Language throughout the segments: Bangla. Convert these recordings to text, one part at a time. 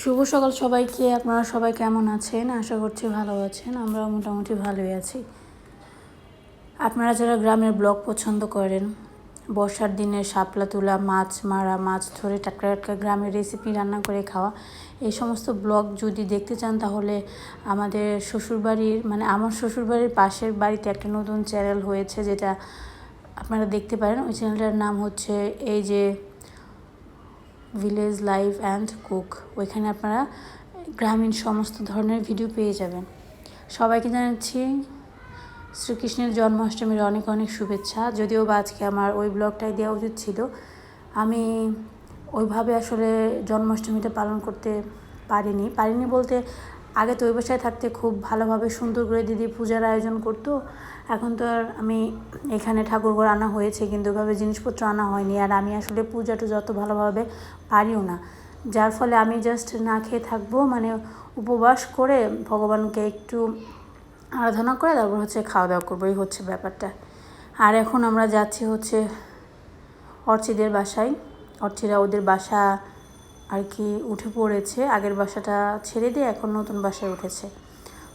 শুভ সকাল সবাইকে, আপনারা সবাই কেমন আছেন? আশা করছি ভালো আছেন আমরা মোটামুটি ভালোই আছি। আপনারা যারা গ্রামের ব্লগ পছন্দ করেন, বর্ষার দিনে শাপলা তোলা, মাছ মারা, মাছ ধরে টাটকা টাটকা গ্রামের রেসিপি রান্না করে খাওয়া, এই সমস্ত ব্লগ যদি দেখতে চান, তাহলে আমাদের শ্বশুরবাড়ির মানে আমার শ্বশুরবাড়ির পাশের বাড়িতে একটা নতুন চ্যানেল হয়েছে, যেটা আপনারা দেখতে পারেন। ওই চ্যানেলটার নাম হচ্ছে এই যে ভিলেজ লাইভ অ্যান্ড কুক ওইখানে আপনারা গ্রামীণ সমস্ত ধরনের ভিডিও পেয়ে যাবেন। সবাইকে জানাচ্ছি, শ্রীকৃষ্ণের জন্মাষ্টমীর অনেক অনেক শুভেচ্ছা। যদিও বা আজকে আমার ওই ব্লগটাই দেওয়া উচিত ছিল, আমি ওইভাবে আসলে জন্মাষ্টমীটা পালন করতে পারিনি। পারিনি বলতে আগে তো ওই বাসায় থাকতে খুব ভালোভাবে সুন্দর করে দিদি পূজার আয়োজন করতো। এখন তো আর আমি এখানে ঠাকুরঘর আনা হয়েছে, কিন্তু ওইভাবে জিনিসপত্র আনা হয়নি। আর আমি আসলে পূজাটা যত ভালোভাবে পারিও না। যার ফলে আমি জাস্ট না খেয়ে থাকব মানে উপবাস করে ভগবানকে একটু আরাধনা করে তারপর হচ্ছে খাওয়া দাওয়া করব, এই হচ্ছে ব্যাপারটা। আর এখন আমরা যাচ্ছি হচ্ছে অর্চিদের বাসায়। অর্চিরা ওদের বাসা আর কি উঠে পড়েছে। আগের বাসাটা ছেড়ে দিয়ে এখন নতুন বাসায় উঠেছে।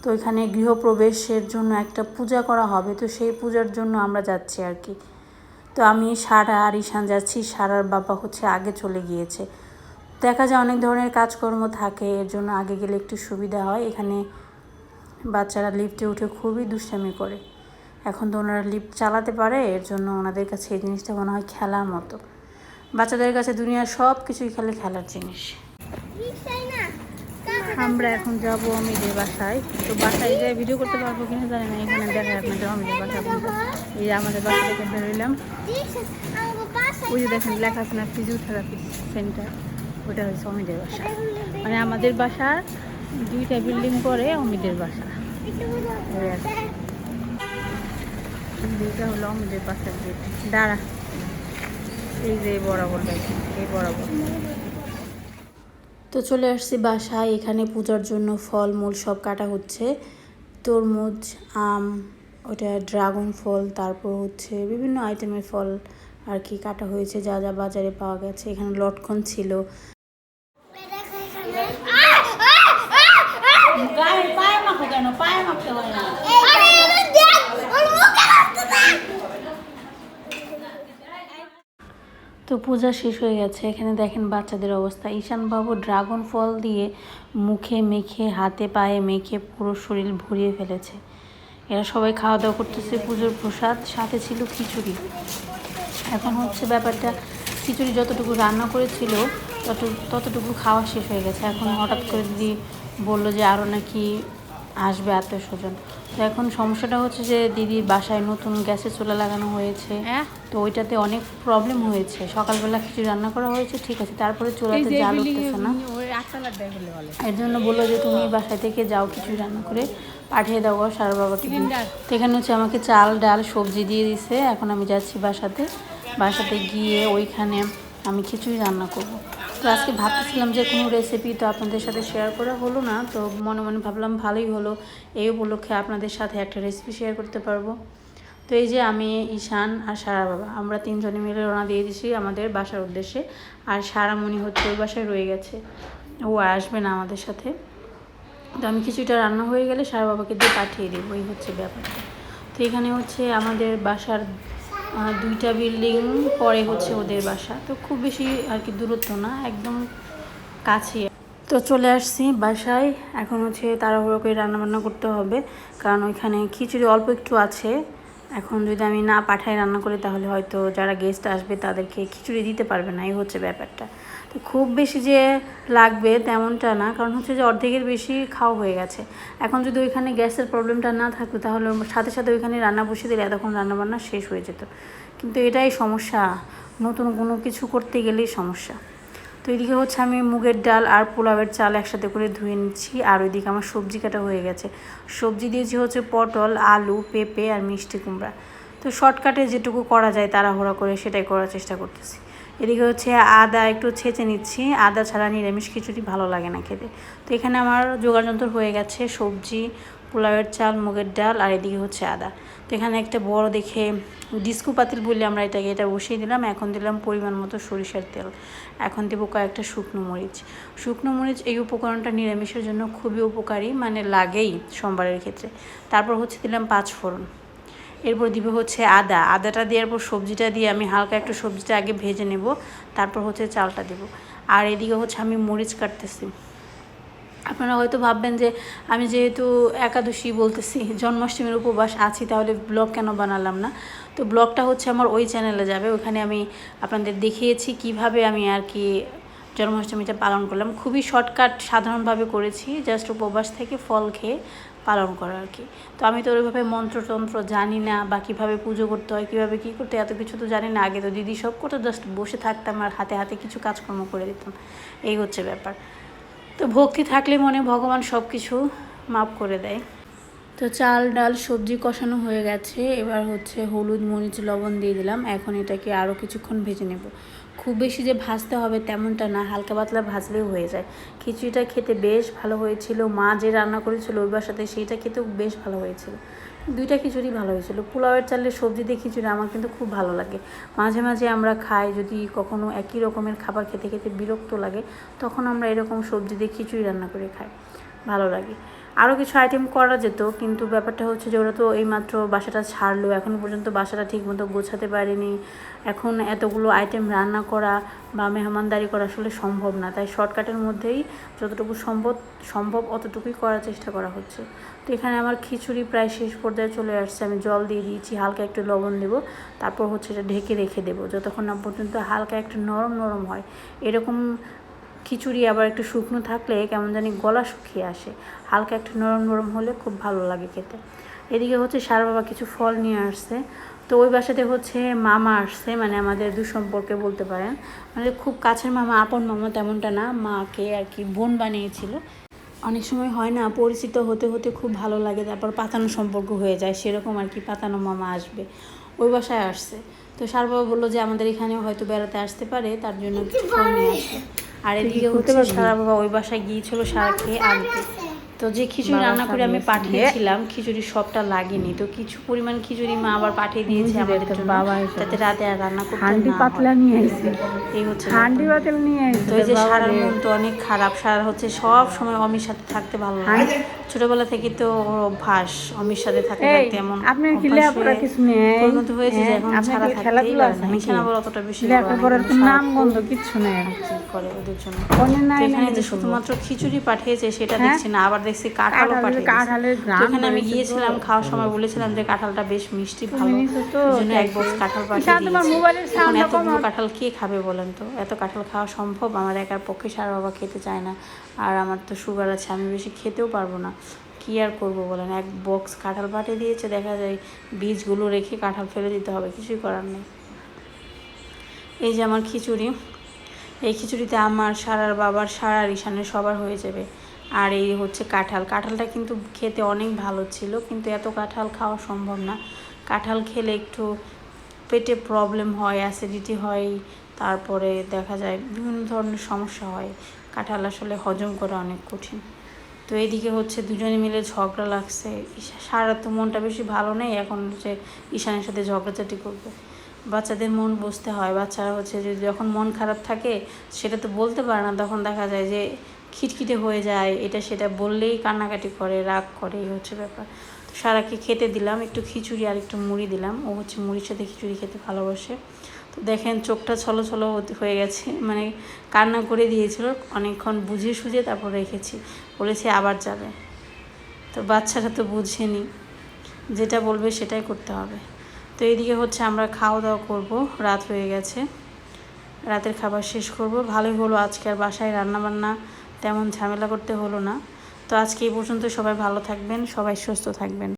তো এখানে গৃহপ্রবেশের জন্য একটা পূজা করা হবে। তো সেই পূজার জন্য আমরা যাচ্ছি আর কি। তো আমি সারা আর ঈশান যাচ্ছি। সারার বাবা হচ্ছে আগে চলে গিয়েছে। দেখা যায় অনেক ধরনের কাজকর্ম থাকে। এর জন্য আগে গেলে একটু সুবিধা হয়। এখানে বাচ্চারা লিফটে উঠে খুবই দুষ্টামি করে। এখন তো ওনারা লিফট চালাতে পারে। এর জন্য ওনাদের কাছে এই জিনিসটা মনে হয় খেলার মতো। বাচ্চাদের কাছে দুনিয়ার সব কিছুই খেলে খেলার জিনিস। আমরা এখন যাব অমিদের বাসায়। তো বাসায় যাই ভিডিও করতে পারব কিনা জানি না, এখানে দেখায় আপনাদের অমিদের বাসা। এই আমাদের বাসা থেকে বেরোইলাম ওই যে দেখেন, লেখা আছে না ফিজিওথেরাপি সেন্টার ওটা হচ্ছে অমিদের বাসা। মানে আমাদের বাসার দুইটা বিল্ডিং পরে অমিদের বাসা। দুইটা হলো অমিদের বাসার গেট দাঁড়া। এই যে বরাবর দেখেন এই বরাবর তো চলে আসছি বাসায় এখানে পূজার জন্য ফল মূল সব কাটা হচ্ছে তরমুজ আম ওটা ড্রাগন ফল তারপর হচ্ছে বিভিন্ন আইটেমের ফল আর কি কাটা হয়েছে যা যা বাজারে পাওয়া গেছে এখানে লটকন ছিল পায়ে মাখো কেন পায়ে মাখতে হয় না তো পূজা শেষ হয়ে গেছে। এখানে দেখেন বাচ্চাদের অবস্থা। ঈশান বাবু ড্রাগন ফল দিয়ে মুখে মেখে, হাতে পায়ে মেখে পুরো শরীর ভরিয়ে ফেলেছে। এরা সবাই খাওয়া দাওয়া করতেছে পুজোর প্রসাদ, সাথে ছিল খিচুড়ি। এখন হচ্ছে ব্যাপারটা, খিচুড়ি যতটুকু রান্না করেছিল তত ততটুকু খাওয়া শেষ হয়ে গেছে। এখন হঠাৎ করে দিদি বলল যে আরও নাকি আসবে আত্মীয় স্বজন তো এখন সমস্যাটা হচ্ছে যে দিদির বাসায় নতুন গ্যাসের চুলা লাগানো হয়েছে। তো ওইটাতে অনেক প্রবলেম হয়েছে। সকালবেলা খিচুড়ি রান্না করা হয়েছে ঠিক আছে তারপরে চুলাতে জাল উঠতেছে না। এর জন্য বলল যে তুমি বাসায় থেকে যাও খিচুড়ি রান্না করে পাঠিয়ে দাও সারা বাবাকে। তো এখানে হচ্ছে আমাকে চাল ডাল সবজি দিয়ে দিছে। এখন আমি যাচ্ছি বাসাতে। বাসাতে গিয়ে ওইখানে আমি খিচুড়ি রান্না করব। তো আজকে ভাবতেছিলাম যে কোনো রেসিপি তো আপনাদের সাথে শেয়ার করা হলো না, তো মনে মনে ভাবলাম ভালোই হলো। এই উপলক্ষে আপনাদের সাথে একটা রেসিপি শেয়ার করতে পারব। তো এই যে আমি ঈশান আর সারা বাবা, আমরা তিনজনে মিলে রওনা দিয়ে দিছি আমাদের বাসার উদ্দেশ্যে। আর সারামণি হচ্ছে ওই বাসায় রয়ে গেছে। ও আসবে না আমাদের সাথে। তো আমি কিছুটা রান্না হয়ে গেলে সারা বাবাকে দিয়ে পাঠিয়ে দেবো, এই হচ্ছে ব্যাপারটা। তো এখানে হচ্ছে আমাদের বাসার দুইটা বিল্ডিং পরে হচ্ছে ওদের বাসা। তো খুব বেশি আর কি দূরত্ব না, একদম কাছে তো চলে আসছি বাসায়, এখন হচ্ছে তাড়াহুড়ো করে রান্নাবান্না করতে হবে, কারণ ওইখানে খিচুড়ি অল্প একটু আছে। এখন যদি আমি না পাঠাই রান্না করে, তাহলে হয়তো যারা গেস্ট আসবে, তাদেরকে খিচুড়ি দিতে পারবে না, এই হচ্ছে ব্যাপারটা। খুব বেশি যে লাগবে তেমনটা না, কারণ হচ্ছে যে অর্ধেকের বেশি খাওয়া হয়ে গেছে। এখন যদি ওইখানে গ্যাসের প্রবলেমটা না থাকতো, তাহলে সাথে সাথে ওইখানে রান্না বসিয়ে দিলে এতক্ষণ রান্নাবান্না শেষ হয়ে যেত। কিন্তু এটাই সমস্যা, নতুন কোনো কিছু করতে গেলেই সমস্যা। তো এদিকে হচ্ছে আমি মুগের ডাল আর পোলাওয়ের চাল একসাথে করে ধুয়ে নিচ্ছি, আর ওইদিকে আমার সবজি কাটা হয়ে গেছে। সবজি দিয়েছি হচ্ছে পটল, আলু, পেঁপে আর মিষ্টি কুমড়া। তো শর্টকাটে যেটুকু করা যায় তাড়াহুড়া করে সেটাই করার চেষ্টা করতেছি। এদিকে হচ্ছে আদা একটু ছেঁচে নিচ্ছি। আদা ছাড়া নিরামিষ খিচুড়ি ভালো লাগে না খেতে। তো এখানে আমার যোগাযন্ত্র হয়ে গেছে সবজি, পোলাওয়ের চাল, মুগের ডাল আর এদিকে হচ্ছে আদা। তো এখানে একটা বড় দেখে ডিস্কো পাতিল বললে আমরা এটাকে, এটা বসিয়ে দিলাম। এখন দিলাম পরিমাণ মতো সরিষার তেল। এখন দেবো কয়েকটা শুকনো মরিচ। শুকনো মরিচ এই উপকরণটা নিরামিষের জন্য খুবই উপকারী মানে লাগেই সোমবারের ক্ষেত্রে। তারপর হচ্ছে দিলাম পাঁচ ফোড়ন এরপর দিব হচ্ছে আদা। আদাটা দেওয়ার পর সবজিটা দিয়ে আমি হালকা একটু সবজিটা আগে ভেজে নেব, তারপর হচ্ছে চালটা দেব। আর এদিকে হচ্ছে আমি মরিচ কাটতেছি। আপনারা হয়তো ভাববেন যে আমি যেহেতু একাদশী বলতেছি, জন্মাষ্টমীর উপবাস আছি, তাহলে ব্লগ কেন বানালাম না? তো ব্লগটা হচ্ছে আমার ওই চ্যানেলে যাবে। ওখানে আমি আপনাদের দেখিয়েছি কীভাবে আমি আর কি জন্মাষ্টমীটা পালন করলাম। খুবই শর্টকাট সাধারণভাবে করেছি জাস্ট উপবাস থেকে ফল খেয়ে পালন করা আর কি। তো আমি তো ওইভাবে মন্ত্রতন্ত্র জানি না বা কীভাবে পুজো করতে হয়, কীভাবে কী করতে এত কিছু তো জানি না। আগে তো দিদি সব করতো জাস্ট বসে থাকতাম আর হাতে হাতে কিছু কাজকর্ম করে দিতাম। এই হচ্ছে ব্যাপার। তো ভক্তি থাকলে মনে ভগবান সব কিছু মাফ করে দেয়। তো চাল, ডাল, সবজি কষানো হয়ে গেছে। এবার হচ্ছে হলুদ, মরিচ, লবণ দিয়ে দিলাম। এখন এটাকে আরও কিছুক্ষণ ভেজে নেব। খুব বেশি যে ভাজতে হবে তেমনটা না, হালকা পাতলা ভাজলেও হয়ে যায়। খিচুড়িটা খেতে বেশ ভালো হয়েছিল, মা যে রান্না করেছিল ওই বাসাতে সেইটা খেতেও বেশ ভালো হয়েছিল। দুইটা খিচুড়ি ভালো হয়েছিল। পোলাওয়ের চালের সবজি দিয়ে খিচুড়ি আমার কিন্তু খুব ভালো লাগে। মাঝে মাঝে আমরা খাই, যদি কখনো একই রকমের খাবার খেতে খেতে বিরক্ত লাগে, তখন আমরা এরকম সবজি দিয়ে খিচুড়ি রান্না করে খাই। ভালো লাগে। আরও কিছু আইটেম করা যেত, কিন্তু ব্যাপারটা হচ্ছে যে ওরা তো এইমাত্র বাসাটা ছাড়লো এখনও পর্যন্ত বাসাটা ঠিকমতো গোছাতে পারেনি। এখন এতগুলো আইটেম রান্না করা বা মেহমানদারি করা আসলে সম্ভব না, তাই শর্টকাটের মধ্যেই যতটুকু সম্ভব সম্ভব অতটুকুই করার চেষ্টা করা হচ্ছে। তো এখানে আমার খিচুড়ি প্রায় শেষ পর্যায়ে চলে আসছে, আমি জল দিয়ে দিয়েছি, হালকা একটু লবণ দেবো, তারপর হচ্ছে এটা ঢেকে রেখে দেবো, যতক্ষণ না পর্যন্ত হালকা একটু নরম নরম হয়। এরকম খিচুড়ি আবার একটু শুকনো থাকলে কেমন জানি গলা শুকিয়ে আসে। হালকা একটু নরম নরম হলে খুব ভালো লাগে খেতে। এদিকে হচ্ছে সার বাবা কিছু ফল নিয়ে আসছে। তো ওই বাসাতে হচ্ছে মামা আসছে মানে আমাদের দু সম্পর্কে বলতে পারেন। মানে খুব কাছের মামা, আপন মামা তেমনটা না। মাকে আর কি বোন বানিয়েছিল। অনেক সময় হয় না, পরিচিত হতে হতে খুব ভালো লাগে, তারপর পাতানো সম্পর্ক হয়ে যায়। সেরকম আর কি পাতানো মামা আসবে। ওই বাসায় আসছে। তো সার বাবা বলল যে আমাদের এখানেও হয়তো বেড়াতে আসতে পারে, তার জন্য কিছু ফল নিয়ে আসবে। আর এদিকে হচ্ছে সারা বাবা ওই বাসায় গিয়েছিল সারা খেয়ে আনতে। তো যে খিচুড়ি রান্না করে আমি পাঠিয়েছিলাম খিচুড়ি সবটা লাগেনি। তো কিছু পরিমাণ খিচুড়ি মা আবার পাঠিয়ে দিয়েছে আমাদের জন্য। যাতে রাতে আর রান্না করতে হান্ডি পাতলা নিয়ে আসছি এই হচ্ছে হান্ডি। পাতলা নিয়ে আসছি তো এই যে সারার মন তো অনেক খারাপ। সারা হচ্ছে সব সময় অমির সাথে থাকতে ভালো লাগে। ছোটবেলা থেকে তো ওর অভ্যাস অমির সাথে থাকতে থাকতে এমন আপনার কি লেখাপড়া কিছু নেই? পরিণত হয়েছে যে হ্যাঁ, এখন থাকতেই খেলাধুলা নাকি? এখানে অতটা বেশি লেখাপড়ার নাম গন্ধ কিচ্ছু নেই। কি করে ওদের জন্য। এখানে যে শুধুমাত্র খিচুড়ি পাঠিয়েছে সেটা হ্যাঁ? দেখছি না আবার দেখছি কাঁঠালও গ্রাম এখানে আমি গিয়েছিলাম খাওয়ার সময় বলেছিলাম যে কাঁঠালটা বেশ মিষ্টি ভালো। জন্য এক বক্স কাঁঠাল পাঠিয়ে দিয়েছি। এতগুলো কাঁঠাল কে খাবে বলেন তো? এত কাঁঠাল খাওয়া সম্ভব? আমার একার পক্ষে সারা বাবা খেতে চায় না। আর আমার তো সুগার আছে আমি বেশি খেতেও পারব না। কি আর করব বলেন? এক বক্স কাঁঠাল পাঠিয়ে দিয়েছে দেখা যায় বীজগুলো রেখে কাঁঠাল ফেলে দিতে হবে কিছুই করার নেই। এই যে আমার খিচুড়ি। এই খিচুড়িতে আমার সারার বাবার সারার ঈশানের সবার হয়ে যাবে। আর এই হচ্ছে কাঁঠাল। কাঁঠালটা কিন্তু খেতে অনেক ভালো ছিল, কিন্তু এত কাঁঠাল খাওয়া সম্ভব না। কাঁঠাল খেলে একটু পেটে প্রবলেম হয় অ্যাসিডিটি হয়, তারপরে দেখা যায় বিভিন্ন ধরনের সমস্যা হয়। কাঁঠাল আসলে হজম করা অনেক কঠিন। তো এইদিকে হচ্ছে দুজনে মিলে ঝগড়া লাগছে। সারা তো মনটা বেশি ভালো নেই, এখন হচ্ছে ঈশানের সাথে ঝগড়াঝাটি করবে। বাচ্চাদের মন বুঝতে হয়। বাচ্চারা হচ্ছে যে যখন মন খারাপ থাকে, সেটা তো বলতে পারে না, তখন দেখা যায় যে খিটখিটে হয়ে যায়, এটা সেটা বললেই কান্নাকাটি করে, রাগ করে, এই হচ্ছে ব্যাপার। তো সারাকে খেতে দিলাম, একটু খিচুড়ি আর একটু মুড়ি দিলাম। ও হচ্ছে মুড়ির সাথে খিচুড়ি খেতে ভালোবাসে। তো দেখেন চোখটা ছলো ছলো হয়ে গেছে মানে কান্না করে দিয়েছিল, অনেকক্ষণ বুঝে সুঝে তারপর রেখেছি। বলেছি আবার যাবে। তো বাচ্চারা তো বুঝেনি, যেটা বলবে সেটাই করতে হবে। তো এইদিকে হচ্ছে আমরা খাওয়া দাওয়া করব, রাত হয়ে গেছে। রাতের খাবার শেষ করব। ভালোই হলো আজকে আর বাসায় রান্না বান্না তেমন ঝামেলা করতে হলো না। তো আজকে এই পর্যন্ত সবাই ভালো থাকবেন, সবাই সুস্থ থাকবেন।